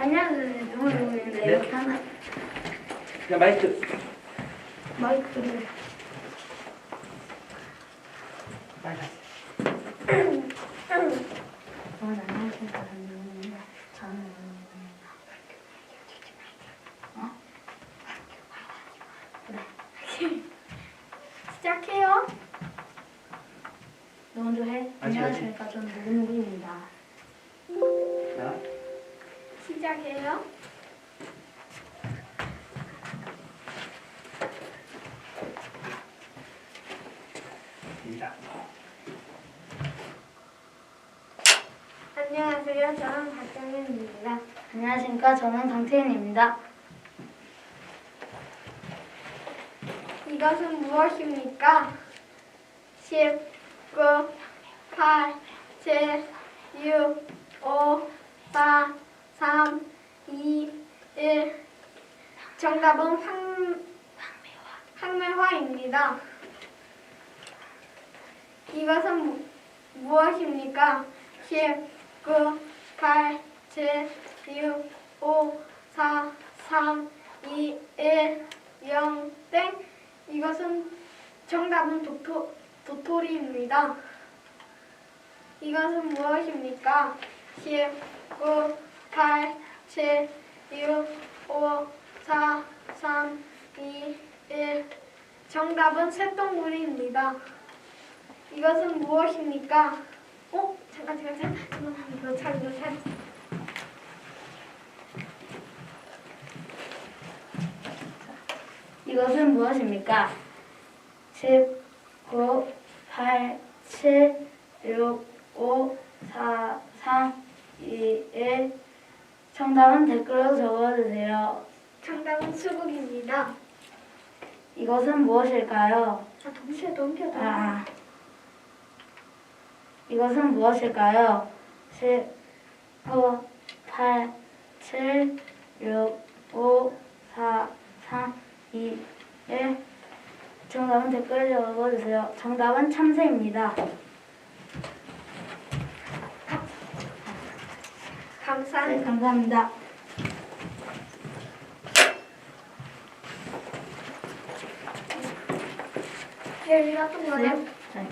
아니야, 누구 누구인데 네? 이렇게 하나 그냥 마이크. 마이크를 빨리. 저는 안녕하십니까 저는 저는 어? 그래 시작해요. 너 먼저 해. 아직, 안녕하십니까 저는. 자, 시작해요. 안녕하세요. 저는 박정현입니다. 안녕하십니까. 저는 강태현입니다. 이것은 무엇입니까? 10, 9, 8, 7, 6, 5, 4, 3, 2, 1. 정답은 황, 항매화입니다. 이것은 무, 무엇입니까? 10, 9, 8, 7, 6, 5, 4, 3, 2, 1, 0, 땡. 이것은 정답은 도토, 도토리입니다. 이것은 무엇입니까? 10, 9, 8, 7, 6, 5, 4, 3, 2, 1. 정답은 새똥구리입니다. 이것은 무엇입니까? 어? 잠깐 잠깐 잠깐 잠깐 이거 참 이거 참 이것은 무엇입니까? 10, 9, 8, 7, 6, 5, 4, 3, 2, 1 정답은 댓글로 적어주세요. 정답은 수국입니다. 이것은 무엇일까요? 아, 동시에 넘겨도 아. 이것은 무엇일까요? 10, 9, 8, 7, 6, 5, 4, 3, 2, 1 정답은 댓글에 적어주세요. 정답은 참새입니다. 감사합니다. 네, 감사합니다. 여기가 또 뭐냐? 네.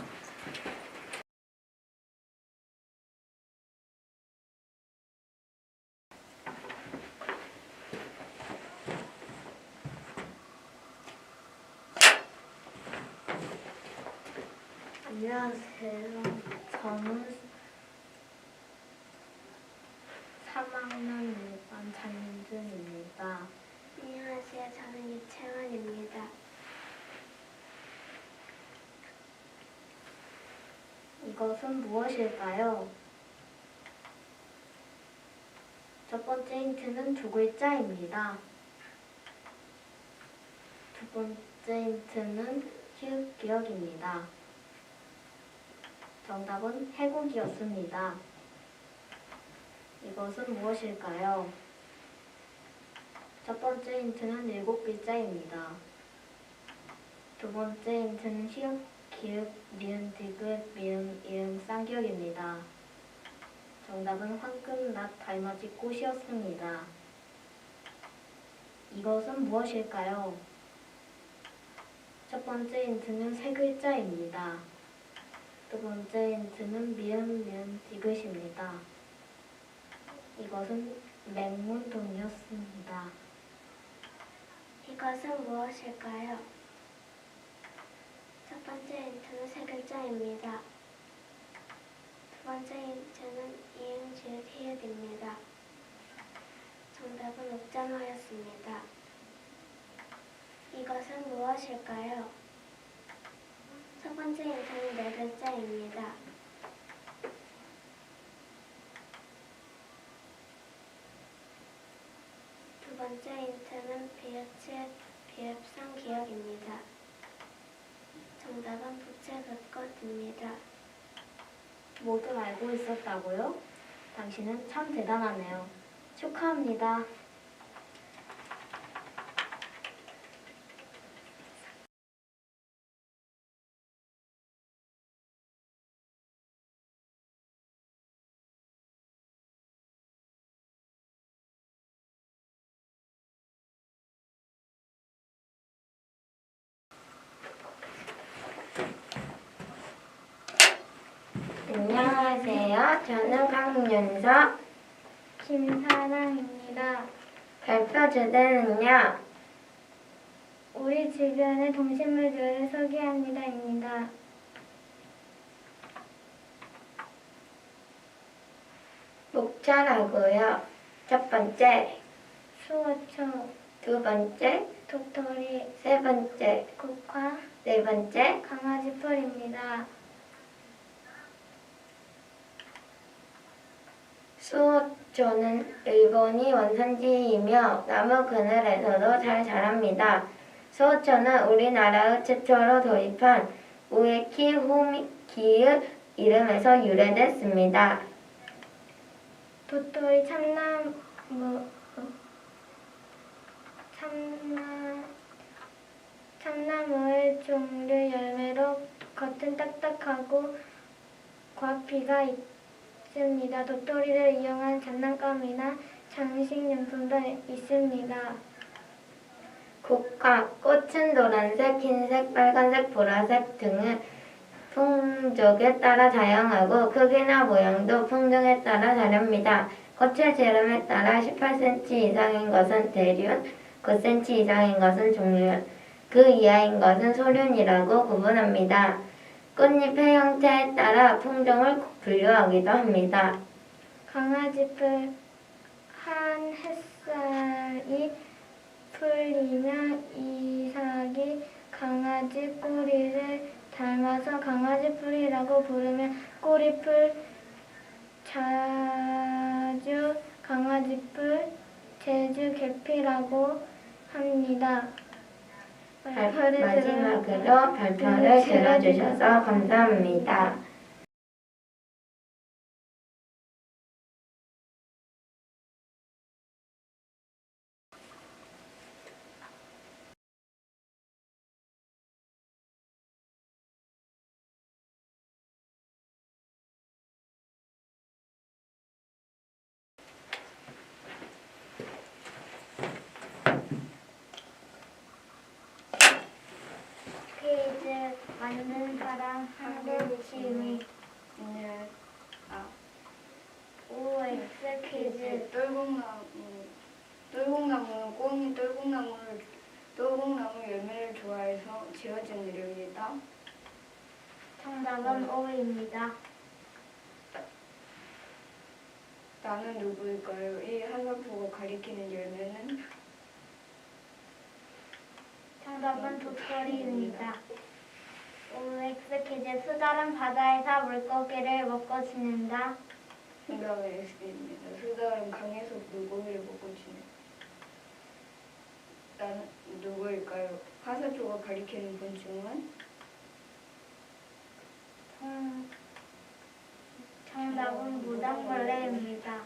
안녕하세요. 저는 3학년 1반 장윤준입니다. 안녕하세요. 저는 이채원입니다. 이 것은 무엇일까요? 첫 번째 힌트는 두 글자입니다. 두 번째 힌트는 히읗 기억입니다. 정답은 해국이었습니다. 이것은 무엇일까요? 첫 번째 힌트는 일곱 글자입니다. 두 번째 힌트는 히읗, 기읍, 니은, 디귿, 미음, 이음, 쌍기역입니다. 정답은 황금낫 달맞이 꽃이었습니다. 이것은 무엇일까요? 첫 번째 힌트는 세 글자입니다. 두 번째 힌트는 미음, 미음, 디귿입니다. 이것은 맹문동이었습니다. 이것은 무엇일까요? 첫 번째 힌트는 세 글자입니다. 두 번째 힌트는 이응, 지읒, 히읗입니다. 정답은 옥장어였습니다. 이것은 무엇일까요? 첫 번째 힌트는 네 글자입니다. 두 번째 힌트는 비읍, 비읍상 기억입니다. 정답은 부채긋꽃입니다. 모두 알고 있었다고요? 당신은 참 대단하네요. 축하합니다. 안녕하세요. 저는 강윤서. 김사랑입니다. 발표 주제는요. 우리 주변의 동식물들을 소개합니다입니다. 목차라고요. 첫 번째, 수어초, 두 번째, 도토리, 세 번째, 국화, 네 번째, 강아지 뿔입니다. 수호초는 일본이 원산지이며 나무 그늘에서도 잘 자랍니다. 수호초는 우리나라의 최초로 도입한 우에키 호미키의 이름에서 유래됐습니다. 도토리 참나무 참나 참나무의 종류 열매로 겉은 딱딱하고 과피가 있 습니다. 도토리를 이용한 장난감이나 장식용품도 있습니다. 국화, 꽃은 노란색, 흰색, 빨간색, 보라색 등의 품종에 따라 다양하고 크기나 모양도 품종에 따라 다릅니다. 꽃의 지름에 따라 18cm 이상인 것은 대륜, 9cm 이상인 것은 중륜, 그 이하인 것은 소륜이라고 구분합니다. 꽃잎의 형태에 따라 품종을 분류하기도 합니다. 강아지풀 한 햇살이 풀리면 이삭이 강아지 꼬리를 닮아서 강아지 풀이라고 부르며 꼬리풀 자주 강아지 풀 제주 계피라고 합니다. 마지막으로 발표를 들어주셔서 감사합니다. 퀴즈 만든 사람 한글 취미 오늘 아 OX 퀴즈 똘국나무 똘국나무는 꽁이 똘국나무를 똘국나무 열매를 좋아해서 지어진 이름이다. 정답은 O입니다. 나는 누구일까요? 이 화살표가 가리키는 열매는 정답은 도토리입니다. OX 퀴즈 수달은 바다에서 물고기를 먹고 지낸다. 정답은 X입니다. 수달은 강에서 물고기를 먹고. 나는 누구일까요? 화살표가 가리키는 곤충은 정, 정답은 무당벌레입니다.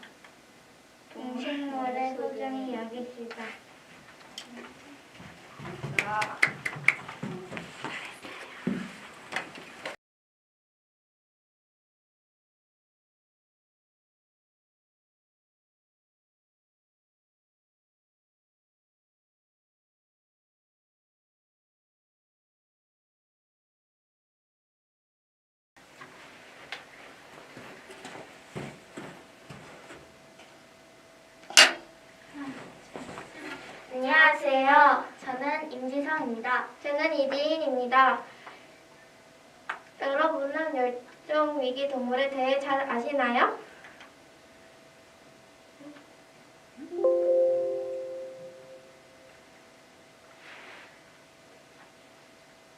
동식물의 소중히 여기시다. 아 안녕하세요. 저는 임지성입니다. 저는 이디인입니다. 여러분은 멸종 위기 동물에 대해 잘 아시나요?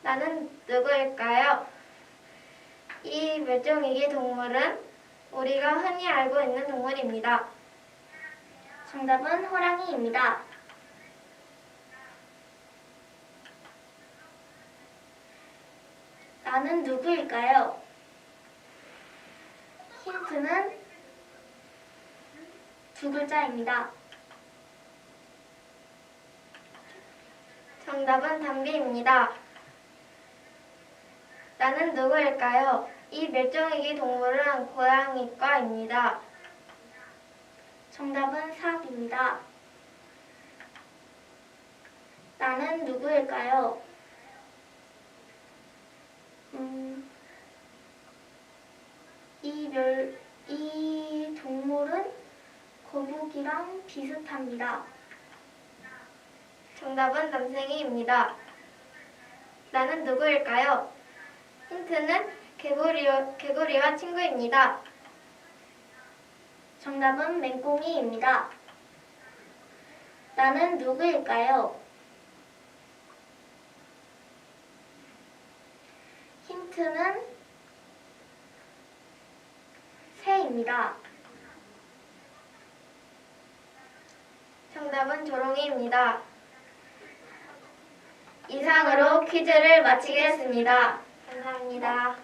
나는 누구일까요? 이 멸종 위기 동물은 우리가 흔히 알고 있는 동물입니다. 정답은 호랑이입니다. 나는 누구일까요? 힌트는 두 글자입니다. 정답은 담비입니다. 나는 누구일까요? 이 멸종위기 동물은 고양이과입니다. 정답은 사악입니다. 나는 누구일까요? 음, 이 멸, 이 동물은 거북 이랑 비슷합니다. 정답은 남생이입니다. 나는 누구일까요? 힌트는 개구리, 개구리와 친구입니다. 정답은 맹꽁이입니다. 나는 누구일까요? 힌트는 새입니다. 정답은 조롱이입니다. 이상으로 퀴즈를 마치겠습니다. 감사합니다.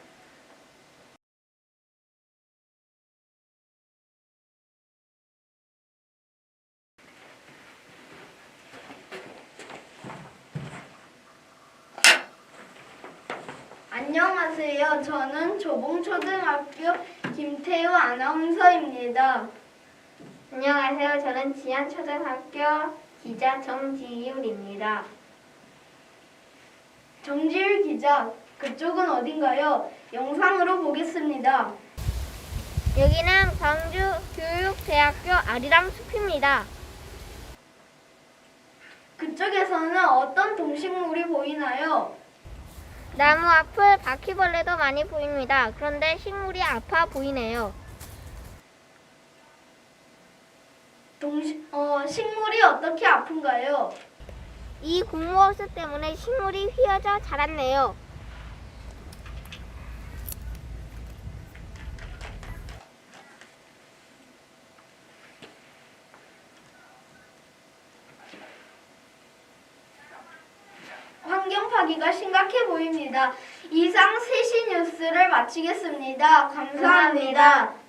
안녕하세요. 저는 조봉초등학교 김태우 아나운서입니다. 안녕하세요. 저는 지안초등학교 기자 정지율입니다. 정지율 기자, 그쪽은 어딘가요? 영상으로 보겠습니다. 여기는 광주교육대학교 아리랑 숲입니다. 그쪽에서는 어떤 동식물이 보이나요? 나무 앞을 바퀴벌레도 많이 보입니다. 그런데 식물이 아파 보이네요. 동식, 어, 식물이 어떻게 아픈가요? 이 공무호스 때문에 식물이 휘어져 자랐네요. 환경 파기가 심각해 보입니다. 이상 세시 뉴스를 마치겠습니다 감사합니다.